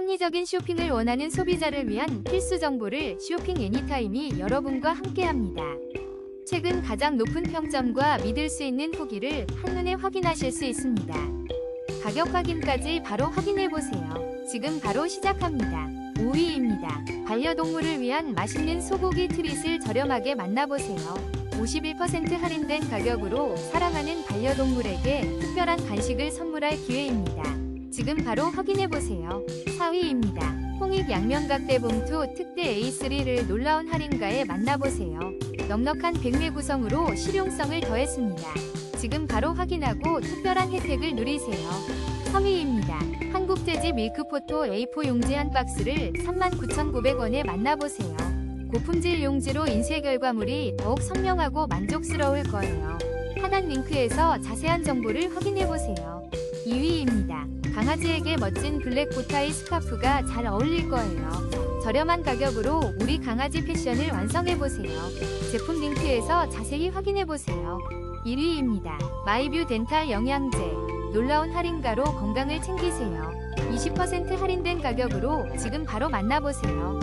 합리적인 쇼핑을 원하는 소비자를 위한 필수 정보를 쇼핑 애니타임이 여러분과 함께합니다. 최근 가장 높은 평점과 믿을 수 있는 후기를 한눈에 확인하실 수 있습니다. 가격 확인까지 바로 확인해 보세요. 지금 바로 시작합니다. 5위입니다. 반려동물을 위한 맛있는 소고기 트릿을 저렴하게 만나보세요. 51% 할인된 가격으로 사랑하는 반려동물에게 특별한 간식을 선물할 기회입니다. 지금 바로 확인해 보세요. 4위입니다. 홍익 양면각대 봉투 특대 A3를 놀라운 할인가에 만나보세요. 넉넉한 백매 구성으로 실용성을 더했습니다. 지금 바로 확인하고 특별한 혜택을 누리세요. 3위입니다. 한국돼지 밀크포토 A4 용지 한 박스를 39,900원에 만나보세요. 고품질 용지로 인쇄 결과물이 더욱 선명하고 만족스러울 거예요. 하단 링크에서 자세한 정보를 확인해보세요. 2위입니다. 강아지에게 멋진 블랙 보타이 스카프가 잘 어울릴 거예요. 저렴한 가격으로 우리 강아지 패션을 완성해보세요. 제품 링크에서 자세히 확인해보세요. 1위입니다. 마이뷰 덴탈 영양제. 놀라운 할인가로 건강을 챙기세요. 20% 할인된 가격으로 지금 바로 만나보세요.